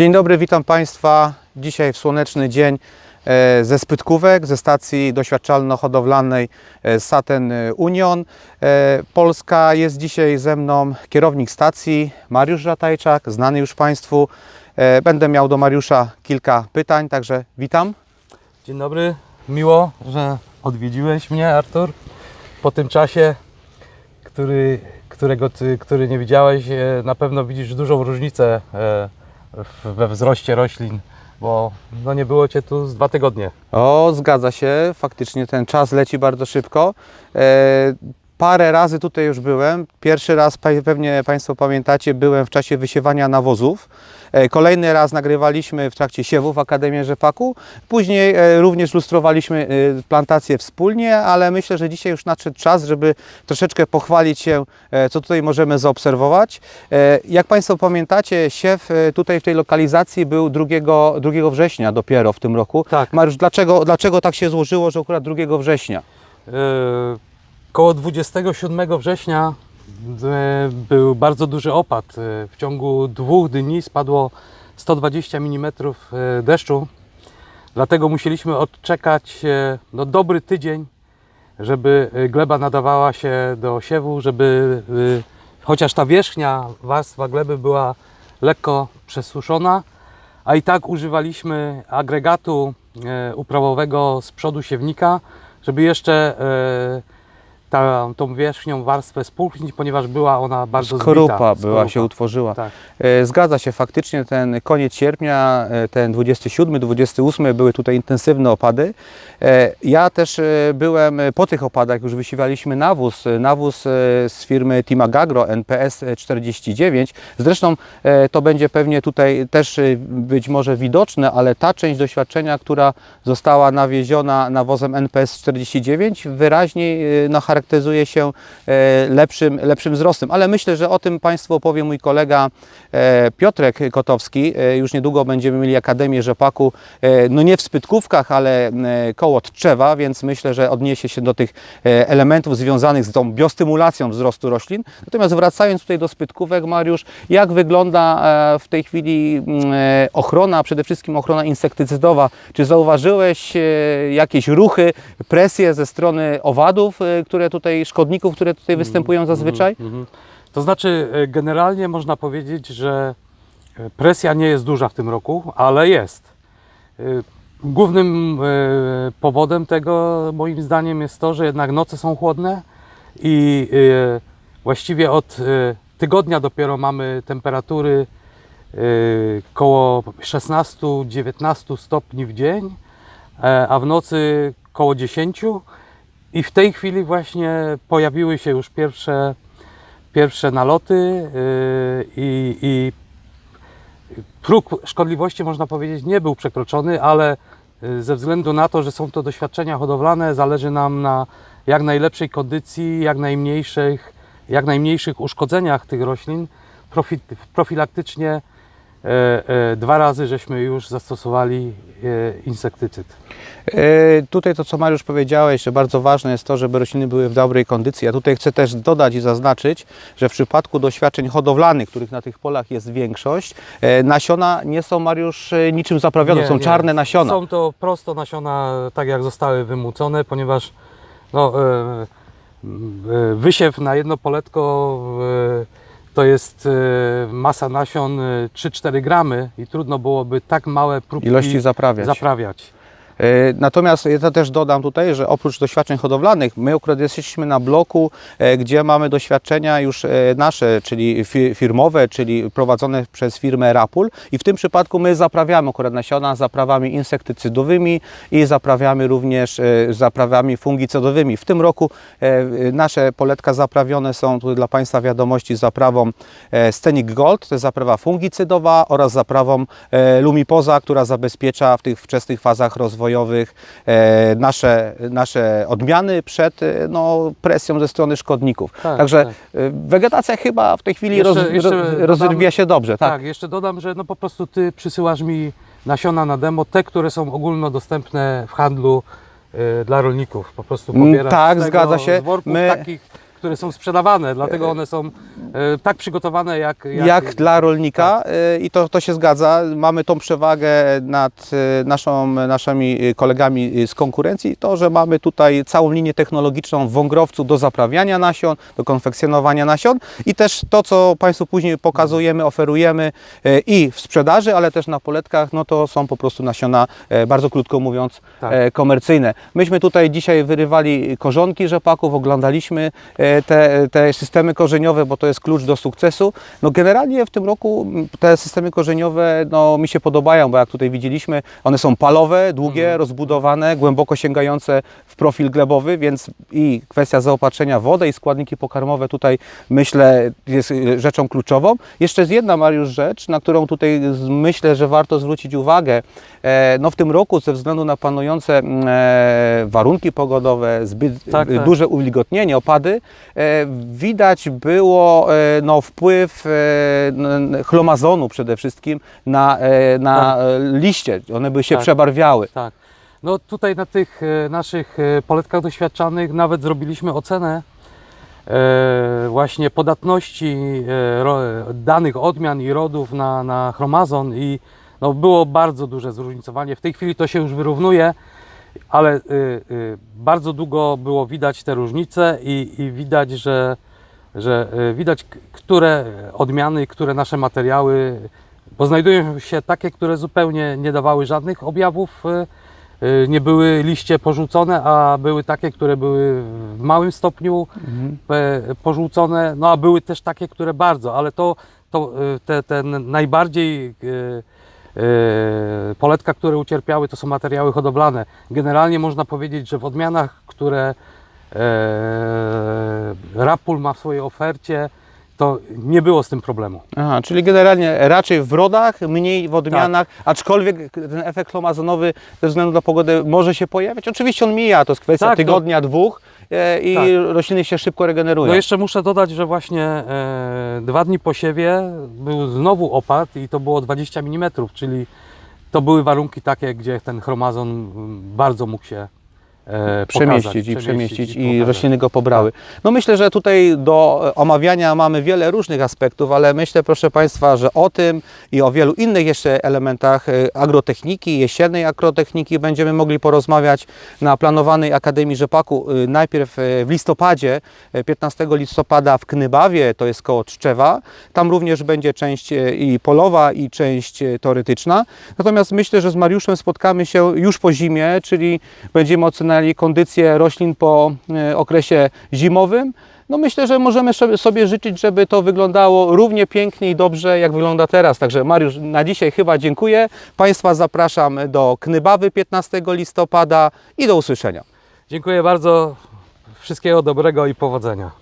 Dzień dobry, witam Państwa. Dzisiaj w słoneczny dzień e, ze Spytkówek, ze stacji doświadczalno-hodowlanej e, Saten Union. E, Polska jest dzisiaj ze mną kierownik stacji Mariusz Ratajczak, znany już Państwu. Będę miał do Mariusza kilka pytań, także witam. Dzień dobry, miło, że odwiedziłeś mnie, Artur. Po tym czasie, który, którego ty, który nie widziałeś, na pewno widzisz dużą różnicę we wzroście roślin, bo no nie było Cię tu z dwa tygodnie. O, zgadza się, faktycznie ten czas leci bardzo szybko. Parę razy tutaj już byłem. Pierwszy raz, pewnie Państwo pamiętacie, byłem w czasie wysiewania nawozów. E, kolejny raz nagrywaliśmy w trakcie siewów w Akademii Rzepaku. Później e, również lustrowaliśmy e, plantację wspólnie, ale myślę, że dzisiaj już nadszedł czas, żeby troszeczkę pochwalić się, co tutaj możemy zaobserwować. Jak Państwo pamiętacie, siew tutaj w tej lokalizacji był 2, 2 września dopiero w tym roku. Tak. Mariusz, dlaczego, dlaczego tak się złożyło, że akurat 2 września? E, Koło 27 września e, był bardzo duży opad. E, W ciągu dwóch dni spadło 120 mm e, deszczu. Dlatego musieliśmy odczekać no, dobry tydzień, żeby gleba nadawała się do siewu, żeby chociaż ta wierzchnia warstwa gleby była lekko przesuszona, a i tak używaliśmy agregatu uprawowego z przodu siewnika, żeby jeszcze ta, tą wierzchnią warstwę spulchnić, ponieważ była ona bardzo Skorupa zbita. była, się utworzyła. Tak. E, Zgadza się, faktycznie ten koniec sierpnia, e, ten 27, 28 były tutaj intensywne opady. E, Ja też byłem po tych opadach, już wysiewaliśmy nawóz, nawóz z firmy Timagagro NPS 49. Zresztą to będzie pewnie tutaj też być może widoczne, ale ta część doświadczenia, która została nawieziona nawozem NPS 49 wyraźniej no, charakteryzuje się e, lepszym, lepszym wzrostem. Ale myślę, że o tym Państwu opowie mój kolega e, Piotrek Kotowski. E, Już niedługo będziemy mieli Akademię Rzepaku, no nie w Spytkówkach, ale koło Tczewa, więc myślę, że odniesie się do tych elementów związanych z tą biostymulacją wzrostu roślin. Natomiast wracając tutaj do Spytkówek, Mariusz, jak wygląda w tej chwili mm, ochrona, przede wszystkim ochrona insektycydowa? Czy zauważyłeś jakieś ruchy, presje ze strony owadów, e, które tutaj, szkodników, które tutaj występują zazwyczaj? Mhm. To znaczy, e, generalnie można powiedzieć, że e, presja nie jest duża w tym roku, ale jest. E, Głównym powodem tego, moim zdaniem, jest to, że jednak noce są chłodne i właściwie od tygodnia dopiero mamy temperatury koło 16-19 stopni w dzień, a w nocy koło 10. I w tej chwili właśnie pojawiły się już pierwsze, pierwsze naloty yy, i, i próg szkodliwości można powiedzieć nie był przekroczony, ale yy, ze względu na to, że są to doświadczenia hodowlane, zależy nam na jak najlepszej kondycji, jak najmniejszych, jak najmniejszych uszkodzeniach tych roślin. Profi, profilaktycznie dwa razy żeśmy już zastosowali e, insektycyd. E, Tutaj to, co Mariusz powiedziałeś, że bardzo ważne jest to, żeby rośliny były w dobrej kondycji. Ja tutaj chcę też dodać i zaznaczyć, że w przypadku doświadczeń hodowlanych, których na tych polach jest większość, e, nasiona nie są, Mariusz, e, niczym zaprawione, Nie, są nie. czarne nasiona. Są to prosto nasiona, tak jak zostały wymucone, ponieważ no, e, e, wysiew na jedno poletko e, to jest e, masa nasion e, 3-4 gramy i trudno byłoby tak małe próbki Ilości zaprawiać. zaprawiać. E, Natomiast ja też dodam tutaj, że oprócz doświadczeń hodowlanych, my akurat jesteśmy na bloku, e, gdzie mamy doświadczenia już e, nasze, czyli fi- firmowe, czyli prowadzone przez firmę Rapul i w tym przypadku my zaprawiamy akurat nasiona zaprawami insektycydowymi i zaprawiamy również zaprawami fungicydowymi. W tym roku nasze poletka zaprawione są tutaj dla Państwa wiadomości zaprawą Scenic Gold, to jest zaprawa fungicydowa oraz zaprawą Lumipoza, która zabezpiecza w tych wczesnych fazach rozwojowych e, nasze, nasze odmiany przed e, no, presją ze strony szkodników. Tak, Także tak. e, wegetacja chyba w tej chwili Jeszcze- roz, jeszcze rozwija się dobrze. Tak. Tak. jeszcze dodam, że no po prostu Ty przysyłasz mi nasiona na demo, te, które są ogólnodostępne w handlu dla rolników. Po prostu Mm, pobierasz tak, zgadza się. z worków My- takich, które są sprzedawane, dlatego one są e, tak przygotowane jak... jak, dla rolnika y, i to, to się zgadza. Mamy tą przewagę nad y, naszą, naszymi kolegami z konkurencji, to, że mamy tutaj całą linię technologiczną w wągrowcu do zaprawiania nasion, do konfekcjonowania nasion i też to, co Państwu później pokazujemy, oferujemy i w sprzedaży, ale też na poletkach, no to są po prostu nasiona, e, bardzo krótko mówiąc, Tak. e, komercyjne. Myśmy tutaj dzisiaj wyrywali korzonki rzepaków, oglądaliśmy e, te, te systemy korzeniowe, bo to jest klucz do sukcesu. No generalnie w tym roku te systemy korzeniowe no, mi się podobają, bo jak tutaj widzieliśmy, one są palowe, długie, rozbudowane, głęboko sięgające w profil glebowy, więc i kwestia zaopatrzenia w wodę i składniki pokarmowe tutaj myślę jest y, rzeczą kluczową. Jeszcze jest jedna, Mariusz, rzecz, na którą tutaj myślę, że warto zwrócić uwagę. E, No w tym roku ze względu na panujące mm, e, warunki pogodowe, zbyt Tak, e, tak. duże uwilgotnienie, opady, widać było e, no, wpływ e, chlomazonu przede wszystkim na, e, na e, liście. One by się Tak. przebarwiały. Tak. No tutaj na tych e, naszych e, poletkach doświadczanych nawet zrobiliśmy ocenę e, właśnie podatności e, danych odmian i rodów na, na chromazon i no, było bardzo duże zróżnicowanie. W tej chwili to się już wyrównuje, ale y, y, bardzo długo było widać te różnice i, i widać, że, że y, widać, które odmiany, które nasze materiały, bo znajdują się takie, które zupełnie nie dawały żadnych objawów, nie były liście porzucone, a były takie, które były w małym stopniu e, porzucone, no a były też takie, które bardzo, ale to, to te, najbardziej poletka, które ucierpiały, to są materiały hodowlane. Generalnie można powiedzieć, że w odmianach, które e, Rapul ma w swojej ofercie, to nie było z tym problemu. Aha, czyli generalnie raczej w rodach, mniej w odmianach, aczkolwiek ten efekt chlomazonowy ze względu na pogodę może się pojawiać. Oczywiście on mija, to jest kwestia Tak, to- tygodnia, dwóch e, i Tak. rośliny się szybko regenerują. No jeszcze muszę dodać, że właśnie e, dwa dni po siewie był znowu opad i to było 20 mm, czyli to były warunki takie, gdzie ten chromazon mm, bardzo mógł się e, przemieścić pokazać, i przemieścić i pokazać. rośliny go pobrały. No myślę, że tutaj do e, omawiania mamy wiele różnych aspektów, ale myślę proszę Państwa, że o tym i o wielu innych jeszcze elementach e, agrotechniki, jesiennej agrotechniki będziemy mogli porozmawiać na planowanej Akademii Rzepaku najpierw w listopadzie, e, 15 listopada w Knybawie, to jest koło Tczewa. Tam również będzie część i polowa i część teoretyczna. Natomiast myślę, że z Mariuszem spotkamy się już po zimie, czyli będziemy kondycję roślin po e, okresie zimowym. No myślę, że możemy sobie życzyć, żeby to wyglądało równie pięknie i dobrze, jak wygląda teraz. Także Mariusz, na dzisiaj chyba dziękuję. Państwa zapraszam do Knybawy 15 listopada i do usłyszenia. Dziękuję bardzo, wszystkiego dobrego i powodzenia.